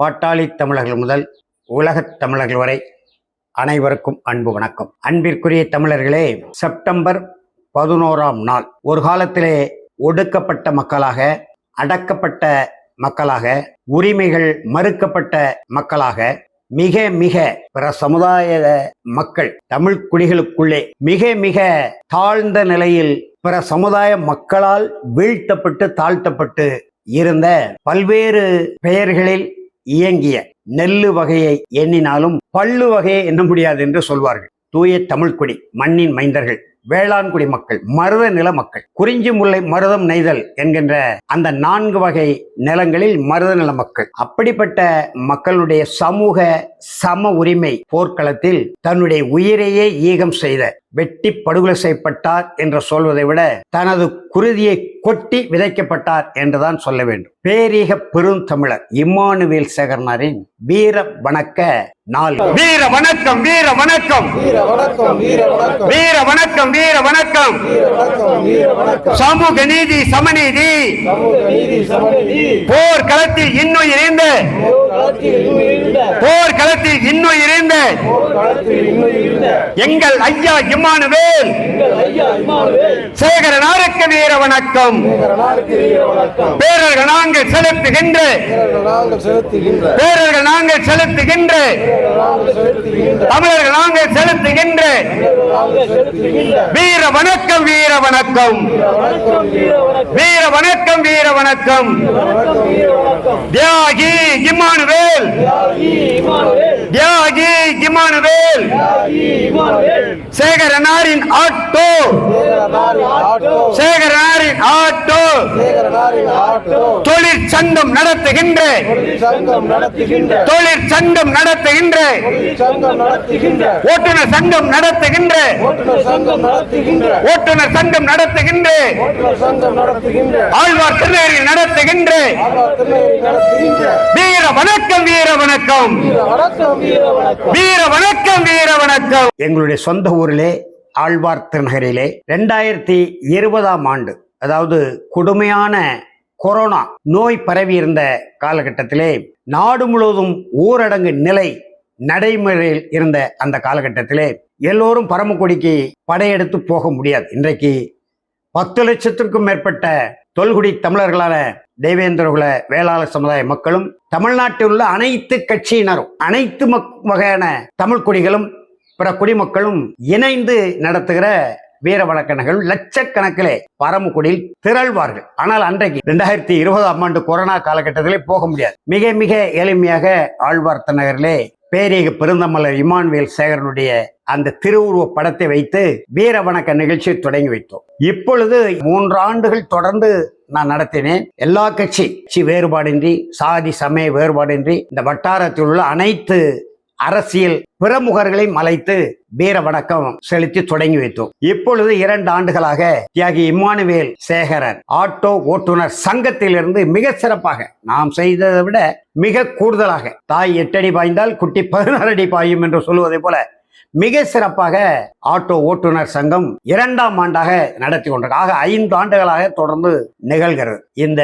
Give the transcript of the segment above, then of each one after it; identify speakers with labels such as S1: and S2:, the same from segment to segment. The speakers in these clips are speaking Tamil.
S1: பாட்டாளி தமிழர்கள் முதல் உலகத் தமிழர்கள் வரை அனைவருக்கும் அன்பு வணக்கம் அன்பிற்குரிய தமிழர்களே செப்டம்பர் பதினோராம் நாள் ஒரு காலத்திலே ஒடுக்கப்பட்ட மக்களாக அடக்கப்பட்ட மக்களாக உரிமைகள் மறுக்கப்பட்ட மக்களாக மிக மிக பிற சமுதாய மக்கள் தமிழ் குடிகளுக்குள்ளே மிக மிக தாழ்ந்த நிலையில் பிற சமுதாய மக்களால் வீழ்த்தப்பட்டு தாழ்த்தப்பட்டு இருந்த பல்வேறு பெயர்களில் இயங்கிய நெல்லு வகையை எண்ணினாலும் பல்லு வகையை எண்ண முடியாது என்று சொல்வார்கள் தூய தமிழ்குடி மண்ணின் மைந்தர்கள் வேளாண்குடி மக்கள் மருத நில மக்கள் குறிஞ்சி முல்லை மருதம் நெய்தல் என்கின்ற அந்த நான்கு வகை நிலங்களில் மருத நில மக்கள் அப்படிப்பட்ட மக்களுடைய சமூக சம உரிமை போர்க்களத்தில் தன்னுடைய உயிரையே ஈகம் செய்த வெட்டி படுகொலை செய்யப்பட்டார் என்று சொல்வதை விட தனது குருதியை கொட்டி விதைக்கப்பட்டார் என்றுதான் சொல்ல வேண்டும் பேரீக பெருந்தமிழர் இம்மானுவேல் சேகர்னாரின் வீர வணக்க வீர வணக்கம் வீர வணக்கம் வீர வணக்கம் வீர வணக்கம் சமூக நீதி சமநீதி போர் களத்தில் இன்னும் இணைந்து போர் களத்தில் இன்னும் இருந்த எங்கள் ஐயா இம்மானுவேல் சேகரனாருக்கு வீர வணக்கம் பேரர்கள் நாங்கள் செலுத்துகின்ற பேரர்கள் நாங்கள் செலுத்துகின்ற தமிழர்கள் நாங்கள் செலுத்துகின்ற வீர வணக்கம் வீர வணக்கம் வீர வணக்கம் வீர வணக்கம் தியாகி இமானுவேல் தியாகி இமானுவேல் சேகரனாரின் ஆட்டோ சேகரன் தொழிற்சங்கம் நடத்துகின்ற தொழிற்சங்கம் நடத்துகின்ற ஓட்டுநர் சங்கம் நடத்துகின்ற ஓட்டுநர் சங்கம் நடத்துகின்ற ஆழ்வார் நடத்துகின்ற வீர வணக்கம் வீர வணக்கம் வீர வணக்கம் வீர வணக்கம் எங்களுடைய சொந்த ஊரிலே ஆழ்வார் திருநகரிலே இரண்டாயிரத்தி இருபதாம் ஆண்டு அதாவது கொடுமையான கொரோனா நோய் பரவி இருந்த காலகட்டத்திலே நாடு முழுவதும் ஊரடங்கு நிலை நடைமுறையில் இருந்த அந்த காலகட்டத்திலே எல்லோரும் பரமக்குடிக்கு படையெடுத்து போக முடியாது இன்றைக்கு பத்து லட்சத்திற்கும் மேற்பட்ட தொல்குடி தமிழர்களான தேவேந்திரகுல வேளாளர் சமுதாய மக்களும் தமிழ்நாட்டில் உள்ள அனைத்து கட்சியினரும் அனைத்து வகையான தமிழ் குடிகளும் பிற குடிமக்களும் இணைந்து நடத்துகிற வீர வழக்கணர்கள் லட்சக்கணக்கிலே பரமக்குடியில் திரள்வார்கள் ஆனால் அன்றைக்கு இரண்டாயிரத்தி இருபதாம் ஆண்டு கொரோனா காலகட்டத்திலே போக முடியாது மிக மிக எளிமையாக ஆழ்வார்த்த நகரிலே பேரீக பெருந்தமலர் இமானுவேல் சேகரனுடைய அந்த திருவுருவ படத்தை வைத்து வீர வணக்க நிகழ்ச்சியை தொடங்கி வைத்தோம் இப்பொழுது மூன்று ஆண்டுகள் தொடர்ந்து நான் நடத்தினேன் எல்லா கட்சி கட்சி வேறுபாடின்றி சாதி சமய வேறுபாடின்றி இந்த வட்டாரத்தில் உள்ள அனைத்து அரசியல் பிரமுகர்களை மலைத்து வீர வணக்கம் செலுத்தி தொடங்கி வைத்தோம் இப்பொழுது இரண்டு ஆண்டுகளாக தியாகி இம்மானுவேல் சேகரன் ஆட்டோ ஓட்டுநர் சங்கத்திலிருந்து மிக சிறப்பாக நாம் செய்ததை விட மிக கூடுதலாக தாய் எட்டடி பாய்ந்தால் குட்டி பதினாறு அடி பாயும் என்று சொல்லுவதை போல மிக சிறப்பாக ஆட்டோ ஓட்டுநர் சங்கம் இரண்டாம் ஆண்டாக நடத்தி கொண்டிருக்கு ஆக ஐந்து ஆண்டுகளாக தொடர்ந்து நிகழ்கிறது இந்த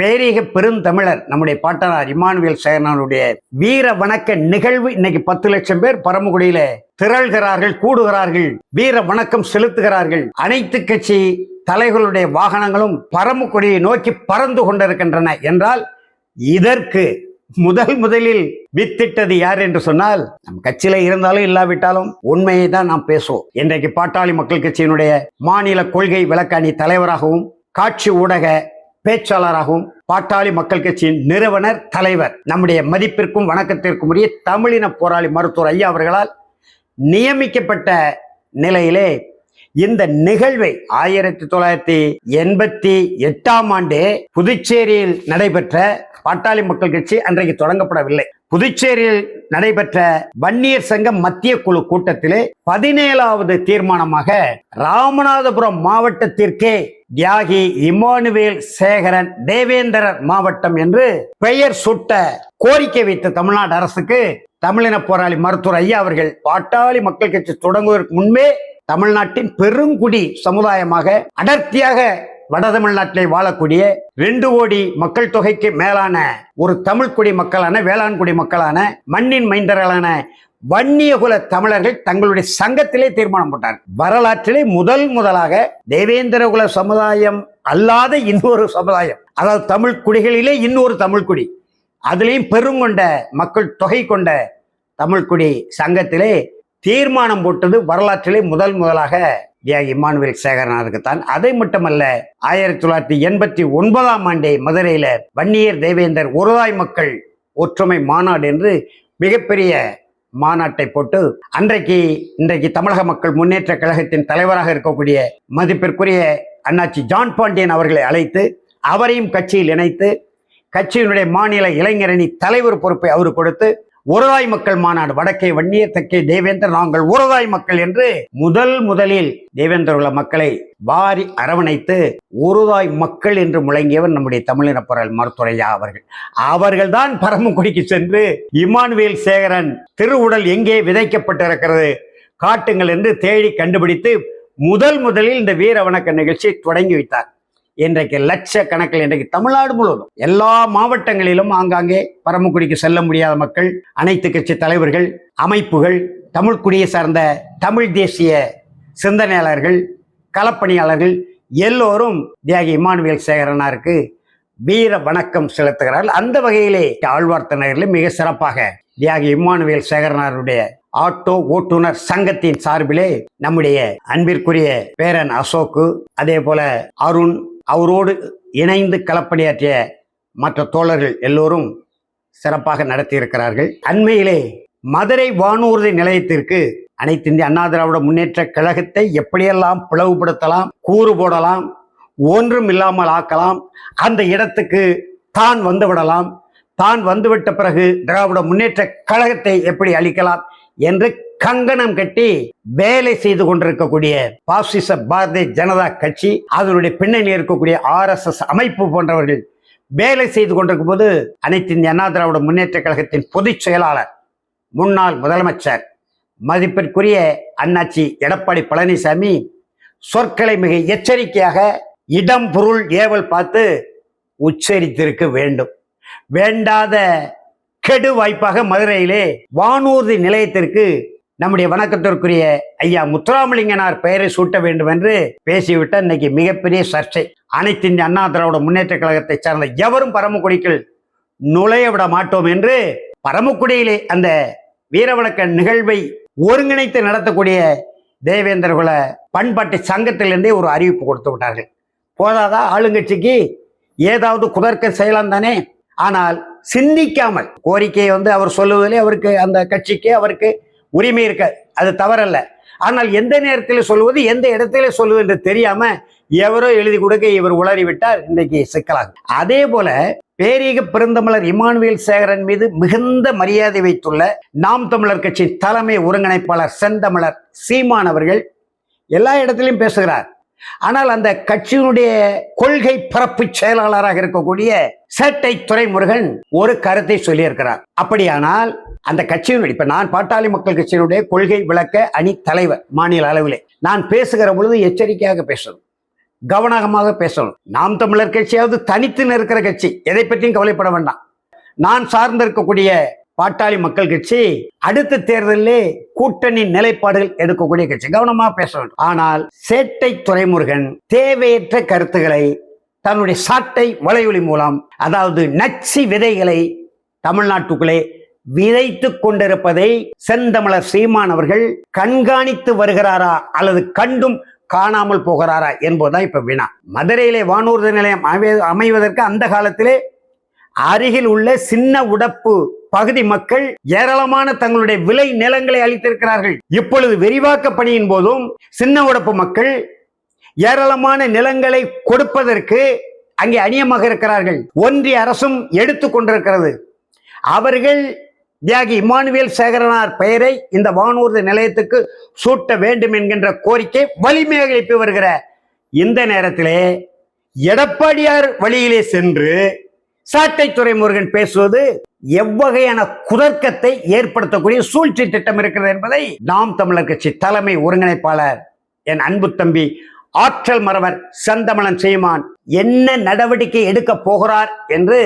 S1: பேரீக பெருந்தமிழர் நம்முடைய பாட்டனார் இமானுவேல் சேகரனுடைய வீர வணக்க நிகழ்வு இன்னைக்கு பத்து லட்சம் பேர் பரமக்குடியில திரள்கிறார்கள் கூடுகிறார்கள் வீர வணக்கம் செலுத்துகிறார்கள் அனைத்து கட்சி தலைகளுடைய வாகனங்களும் பரமக்குடியை நோக்கி பறந்து கொண்டிருக்கின்றன என்றால் இதற்கு முதல் முதலில் வித்திட்டது யார் என்று சொன்னால் நம் கட்சியில இருந்தாலும் இல்லாவிட்டாலும் உண்மையை தான் நாம் பேசுவோம் இன்றைக்கு பாட்டாளி மக்கள் கட்சியினுடைய மாநில கொள்கை விளக்காணி தலைவராகவும் காட்சி ஊடக பேச்சாளராகவும் பாட்டாளி மக்கள் கட்சியின் நிறுவனர் தலைவர் நம்முடைய மதிப்பிற்கும் வணக்கத்திற்கும் உரிய தமிழின போராளி மருத்துவர் ஐயா அவர்களால் நியமிக்கப்பட்ட நிலையிலே இந்த நிகழ்வை ஆயிரத்தி தொள்ளாயிரத்தி எண்பத்தி எட்டாம் ஆண்டு புதுச்சேரியில் நடைபெற்ற பாட்டாளி மக்கள் கட்சி அன்றைக்கு தொடங்கப்படவில்லை புதுச்சேரியில் நடைபெற்ற வன்னியர் சங்கம் மத்திய குழு கூட்டத்திலே பதினேழாவது தீர்மானமாக ராமநாதபுரம் மாவட்டத்திற்கே தியாகி இமானுவேல் சேகரன் தேவேந்திரர் மாவட்டம் என்று பெயர் சுட்ட கோரிக்கை வைத்த தமிழ்நாடு அரசுக்கு தமிழின போராளி மருத்துவர் ஐயா அவர்கள் பாட்டாளி மக்கள் கட்சி தொடங்குவதற்கு முன்பே தமிழ்நாட்டின் பெருங்குடி சமுதாயமாக அடர்த்தியாக வட தமிழ்நாட்டிலே வாழக்கூடிய ரெண்டு கோடி மக்கள் தொகைக்கு மேலான ஒரு தமிழ்குடி மக்களான வேளாண் குடி மக்களான மண்ணின் மைந்தர்களான வன்னியகுல தமிழர்கள் தங்களுடைய சங்கத்திலே தீர்மானம் போட்டார் வரலாற்றிலே முதல் முதலாக தேவேந்திரகுல சமுதாயம் அல்லாத இன்னொரு சமுதாயம் அதாவது தமிழ் குடிகளிலே இன்னொரு தமிழ்குடி அதுலேயும் பெருங்கொண்ட மக்கள் தொகை கொண்ட தமிழ்குடி சங்கத்திலே தீர்மானம் போட்டது வரலாற்றிலே முதல் முதலாக இமானுவேல் சேகரநாதருக்கு தான் அதை மட்டுமல்ல ஆயிரத்தி தொள்ளாயிரத்தி எண்பத்தி ஒன்பதாம் ஆண்டே மதுரையில வன்னியர் தேவேந்தர் ஒருதாய் மக்கள் ஒற்றுமை மாநாடு என்று மிகப்பெரிய மாநாட்டை போட்டு அன்றைக்கு இன்றைக்கு தமிழக மக்கள் முன்னேற்ற கழகத்தின் தலைவராக இருக்கக்கூடிய மதிப்பிற்குரிய அண்ணாச்சி ஜான் பாண்டியன் அவர்களை அழைத்து அவரையும் கட்சியில் இணைத்து கட்சியினுடைய மாநில இளைஞரணி தலைவர் பொறுப்பை அவர் கொடுத்து ஒருதாய் மக்கள் மாநாடு வடக்கே வன்னிய தேவேந்தர் நாங்கள் ஒருதாய் மக்கள் என்று முதல் முதலில் தேவேந்தர் உள்ள மக்களை வாரி அரவணைத்து ஒருதாய் மக்கள் என்று முழங்கியவர் நம்முடைய தமிழின பொருள் மருத்துவரையா அவர்கள் அவர்கள்தான் பரமக்குடிக்கு சென்று இமானுவேல் சேகரன் திருவுடல் எங்கே விதைக்கப்பட்டிருக்கிறது காட்டுங்கள் என்று தேடி கண்டுபிடித்து முதல் முதலில் இந்த வீர வணக்க நிகழ்ச்சியை தொடங்கி வைத்தார் இன்றைக்கு லட்சக்கணக்கில் இன்றைக்கு தமிழ்நாடு முழுவதும் எல்லா மாவட்டங்களிலும் ஆங்காங்கே பரமக்குடிக்கு செல்ல முடியாத மக்கள் அனைத்து கட்சி தலைவர்கள் அமைப்புகள் தமிழ்குடியை சார்ந்த தமிழ் தேசிய சிந்தனையாளர்கள் களப்பணியாளர்கள் எல்லோரும் தியாகி இமானுவேல் சேகரனாருக்கு வீர வணக்கம் செலுத்துகிறார்கள் அந்த வகையிலே ஆழ்வார்த்தனரில் மிக சிறப்பாக தியாகி இம்மானுவேல் சேகரனாருடைய ஆட்டோ ஓட்டுநர் சங்கத்தின் சார்பிலே நம்முடைய அன்பிற்குரிய பேரன் அசோக்கு அதே போல அருண் அவரோடு இணைந்து களப்பணியாற்றிய மற்ற தோழர்கள் எல்லோரும் சிறப்பாக நடத்தியிருக்கிறார்கள் அண்மையிலே மதுரை வானூர்தி நிலையத்திற்கு அனைத்து இந்திய அண்ணா திராவிட முன்னேற்ற கழகத்தை எப்படியெல்லாம் பிளவுபடுத்தலாம் கூறு போடலாம் ஒன்றும் இல்லாமல் ஆக்கலாம் அந்த இடத்துக்கு தான் வந்துவிடலாம் தான் வந்துவிட்ட பிறகு திராவிட முன்னேற்ற கழகத்தை எப்படி அளிக்கலாம் என்று கங்கணம் கட்டி வேலை செய்து கொண்டிருக்கக்கூடிய பாசிச பாரதிய ஜனதா கட்சி அதனுடைய பின்னணி இருக்கக்கூடிய ஆர் எஸ் எஸ் அமைப்பு போன்றவர்கள் வேலை செய்து கொண்டிருக்கும் போது அனைத்து இந்திய அண்ணா திராவிட முன்னேற்ற கழகத்தின் பொதுச் செயலாளர் முன்னாள் முதலமைச்சர் மதிப்பிற்குரிய அண்ணாச்சி எடப்பாடி பழனிசாமி சொற்களை மிக எச்சரிக்கையாக இடம் பொருள் ஏவல் பார்த்து உச்சரித்திருக்க வேண்டும் வேண்டாத கெடு வாய்ப்பாக மதுரையிலே வானூர்தி நிலையத்திற்கு நம்முடைய வணக்கத்திற்குரிய ஐயா முத்துராமலிங்கனார் பெயரை சூட்ட வேண்டும் என்று பேசிவிட்ட இன்னைக்கு மிகப்பெரிய சர்ச்சை அனைத்து இந்திய அண்ணா திராவிட முன்னேற்ற கழகத்தைச் சார்ந்த எவரும் பரமக்குடிக்குள் நுழைய விட மாட்டோம் என்று பரமக்குடியிலே அந்த வீரவணக்க நிகழ்வை ஒருங்கிணைத்து நடத்தக்கூடிய தேவேந்திரகுல பண்பாட்டு சங்கத்திலிருந்தே ஒரு அறிவிப்பு கொடுத்து விட்டார்கள் போதாதா ஆளுங்கட்சிக்கு ஏதாவது குதர்க்க செய்யலாம் தானே ஆனால் சிந்திக்காமல் கோரிக்கையை வந்து அவர் சொல்லுவதிலே அவருக்கு அந்த கட்சிக்கு அவருக்கு உரிமை இருக்க அது தவறல்ல ஆனால் எந்த நேரத்தில் சொல்வது எந்த இடத்துல சொல்வது என்று தெரியாம எவரோ எழுதி கொடுக்க இவர் உளறிவிட்டார் இன்றைக்கு சிக்கலாகும் அதே போல பேரீக பிறந்தமலர் இமானுவேல் சேகரன் மீது மிகுந்த மரியாதை வைத்துள்ள நாம் தமிழர் கட்சி தலைமை ஒருங்கிணைப்பாளர் செந்தமலர் சீமான் அவர்கள் எல்லா இடத்திலையும் பேசுகிறார் ஆனால் அந்த கட்சியினுடைய கொள்கை பரப்பு செயலாளராக இருக்கக்கூடிய சேட்டை துறைமுருகன் ஒரு கருத்தை சொல்லியிருக்கிறார் அப்படியானால் அந்த கட்சியினுடைய இப்ப நான் பாட்டாளி மக்கள் கட்சியினுடைய கொள்கை விளக்க அணி தலைவர் மாநில அளவிலே நான் பேசுகிற பொழுது எச்சரிக்கையாக பேசணும் கவனமாக பேசணும் நாம் தமிழர் கட்சியாவது தனித்து நிற்கிற கட்சி எதை பற்றியும் கவலைப்பட வேண்டாம் நான் சார்ந்திருக்கக்கூடிய பாட்டாளி மக்கள் கட்சி அடுத்த தேர்தலிலே கூட்டணி நிலைப்பாடுகள் எடுக்கக்கூடிய கட்சி கவனமா பேச வேண்டும் ஆனால் சேட்டை துறைமுருகன் தேவையற்ற கருத்துக்களை தன்னுடைய சாட்டை வலையொலி மூலம் அதாவது நச்சு விதைகளை தமிழ்நாட்டுக்குள்ளே விதைத்து கொண்டிருப்பதை செந்தமிழர் சீமான் அவர்கள் கண்காணித்து வருகிறாரா அல்லது கண்டும் காணாமல் போகிறாரா என்பதுதான் இப்ப வினா மதுரையிலே வானூர்தி நிலையம் அமைவதற்கு அந்த காலத்திலே அருகில் உள்ள சின்ன உடப்பு பகுதி மக்கள் ஏராளமான தங்களுடைய விலை நிலங்களை அளித்திருக்கிறார்கள் இப்பொழுது விரிவாக்க பணியின் போதும் சின்ன உடப்பு மக்கள் ஏராளமான நிலங்களை கொடுப்பதற்கு அங்கே அணியமாக இருக்கிறார்கள் ஒன்றிய அரசும் எடுத்து கொண்டிருக்கிறது அவர்கள் தியாகி இமானுவேல் சேகரனார் பெயரை இந்த வானூர்தி நிலையத்துக்கு சூட்ட வேண்டும் என்கின்ற கோரிக்கை வலிமையாக எழுப்பி வருகிற இந்த நேரத்திலே எடப்பாடியார் வழியிலே சென்று சாட்டை முருகன் பேசுவது எவ்வகையான குதர்க்கத்தை ஏற்படுத்தக்கூடிய சூழ்ச்சி திட்டம் இருக்கிறது என்பதை நாம் தமிழர் கட்சி தலைமை ஒருங்கிணைப்பாளர் என் அன்பு தம்பி ஆற்றல் மறவர் சந்தமனம் செய்யுமான் என்ன நடவடிக்கை எடுக்க போகிறார் என்று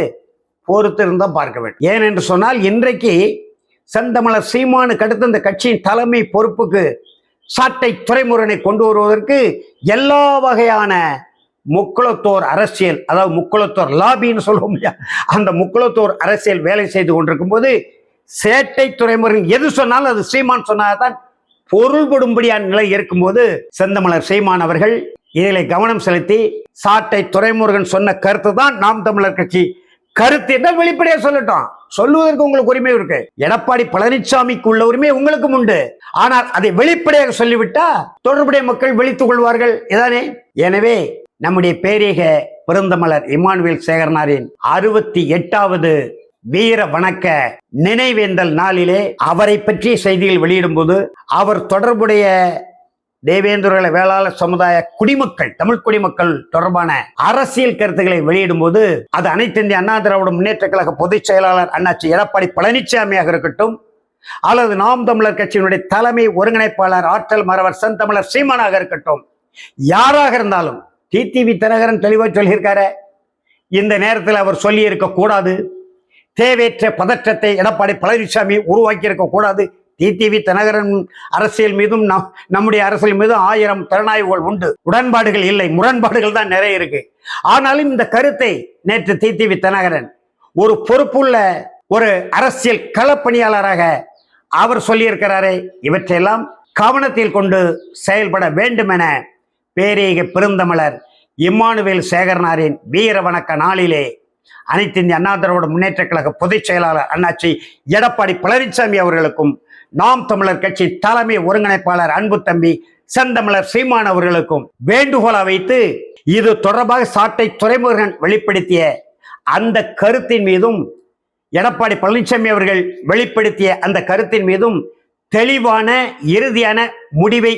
S1: பொறுத்திருந்த பார்க்க வேண்டும் ஏனென்று சொன்னால் இன்றைக்கு சந்தமல சீமானுக்கு அடுத்து இந்த கட்சியின் தலைமை பொறுப்புக்கு சாட்டை துறைமுருகனை கொண்டு வருவதற்கு எல்லா வகையான முக்குளத்தோர் அரசியல் அதாவது முக்குளத்தோர் லாபின்னு சொல்லுவோம் இல்லையா அந்த முக்குளத்தோர் அரசியல் வேலை செய்து கொண்டிருக்கும் போது சேட்டை துறைமுறை எது சொன்னாலும் அது சீமான் சொன்னால்தான் பொருள்படும்படியான நிலை இருக்கும்போது செந்தமலர் சீமான் அவர்கள் இதில் கவனம் செலுத்தி சாட்டை துறைமுருகன் சொன்ன கருத்து தான் நாம் தமிழர் கட்சி கருத்து என்ன வெளிப்படையா சொல்லட்டும் சொல்லுவதற்கு உங்களுக்கு உரிமை இருக்கு எடப்பாடி பழனிசாமிக்கு உள்ள உரிமை உங்களுக்கும் உண்டு ஆனால் அதை வெளிப்படையாக சொல்லிவிட்டா தொடர்புடைய மக்கள் விழித்துக் கொள்வார்கள் இதானே எனவே நம்முடைய பேரீக பெருந்தமலர் இமானுவேல் சேகரனாரின் அறுபத்தி எட்டாவது வீர வணக்க நினைவேந்தல் நாளிலே அவரை பற்றிய செய்திகள் வெளியிடும்போது அவர் தொடர்புடைய தேவேந்திரகுல வேளாளர் சமுதாய குடிமக்கள் தமிழ் குடிமக்கள் தொடர்பான அரசியல் கருத்துக்களை வெளியிடும் போது அது அனைத்து இந்திய அண்ணா திராவிட முன்னேற்ற கழக பொதுச் செயலாளர் அண்ணாச்சி எடப்பாடி பழனிசாமியாக இருக்கட்டும் அல்லது நாம் தமிழர் கட்சியினுடைய தலைமை ஒருங்கிணைப்பாளர் ஆற்றல் மறவர் தமிழர் சீமானாக இருக்கட்டும் யாராக இருந்தாலும் டிடிவி தினகரன் தெளிவாக சொல்லியிருக்காரு இந்த நேரத்தில் அவர் சொல்லி கூடாது தேவையற்ற பதற்றத்தை எடப்பாடி பழனிசாமி உருவாக்கி இருக்கக்கூடாது டிடிவி தினகரன் அரசியல் மீதும் நம் நம்முடைய அரசியல் மீதும் ஆயிரம் திறனாய்வுகள் உண்டு உடன்பாடுகள் இல்லை முரண்பாடுகள் தான் நிறைய இருக்கு ஆனாலும் இந்த கருத்தை நேற்று டிடிவி தினகரன் ஒரு பொறுப்புள்ள ஒரு அரசியல் களப்பணியாளராக அவர் சொல்லியிருக்கிறாரே இவற்றையெல்லாம் கவனத்தில் கொண்டு செயல்பட வேண்டும் என பேரேக பெருந்தமிழர் இம்மானுவேல் சேகரனாரின் வீர வணக்க நாளிலே அனைத்து இந்திய அண்ணா திராவிட முன்னேற்ற கழக பொதுச் செயலாளர் அண்ணாச்சி எடப்பாடி பழனிசாமி அவர்களுக்கும் நாம் தமிழர் கட்சி தலைமை ஒருங்கிணைப்பாளர் அன்பு தம்பி செந்தமிழர் சீமான் அவர்களுக்கும் வேண்டுகோளா வைத்து இது தொடர்பாக சாட்டை துறைமுருகன் வெளிப்படுத்திய அந்த கருத்தின் மீதும் எடப்பாடி பழனிசாமி அவர்கள் வெளிப்படுத்திய அந்த கருத்தின் மீதும் தெளிவான இறுதியான முடிவை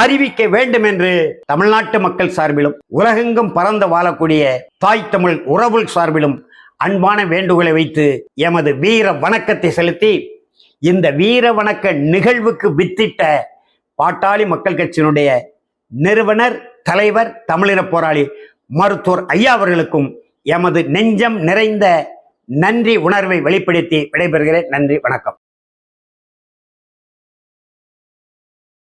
S1: அறிவிக்க வேண்டும் என்று தமிழ்நாட்டு மக்கள் சார்பிலும் உலகெங்கும் பறந்து வாழக்கூடிய தாய் தமிழ் உறவு சார்பிலும் அன்பான வேண்டுகோளை வைத்து எமது வீர வணக்கத்தை செலுத்தி இந்த வீர வணக்க நிகழ்வுக்கு வித்திட்ட பாட்டாளி மக்கள் கட்சியினுடைய நிறுவனர் தலைவர் தமிழின போராளி மருத்துவர் ஐயா அவர்களுக்கும் எமது நெஞ்சம் நிறைந்த நன்றி உணர்வை வெளிப்படுத்தி விடைபெறுகிறேன் நன்றி வணக்கம்